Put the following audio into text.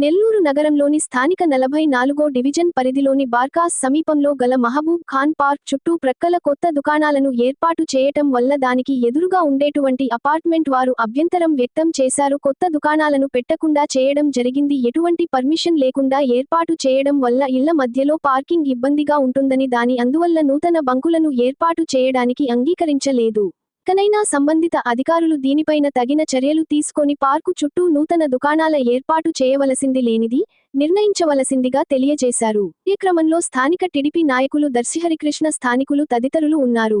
నెల్లూరు నగరంలోని స్థానిక నలభై నాలుగో డివిజన్ పరిధిలోని బార్కాస్ సమీపంలో గల మహబూబ్ ఖాన్ పార్క్ చుట్టూ ప్రక్కల కొత్త దుకాణాలను ఏర్పాటు చేయటం వల్ల దానికి ఎదురుగా ఉండేటువంటి అపార్ట్మెంట్ వారు అభ్యంతరం వ్యక్తం చేశారు. కొత్త దుకాణాలను పెట్టకుండా చేయడం జరిగింది. ఎటువంటి పర్మిషన్ లేకుండా ఏర్పాటు చేయడం వల్ల ఇళ్ళ మధ్యలో పార్కింగ్ ఇబ్బందిగా ఉంటుందని దాని అందువల్ల నూతన బంకులను ఏర్పాటు చేయడానికి అంగీకరించలేదు. ఇకనైనా సంబంధిత అధికారులు దీనిపైన తగిన చర్యలు తీసుకొని పార్కు చుట్టూ నూతన దుకాణాల ఏర్పాటు చేయవలసింది లేనిది నిర్ణయించవలసిందిగా తెలియజేశారు. ఈ క్రమంలో స్థానిక టిడిపి నాయకులు దర్శిహరికృష్ణ స్థానికులు తదితరులు ఉన్నారు.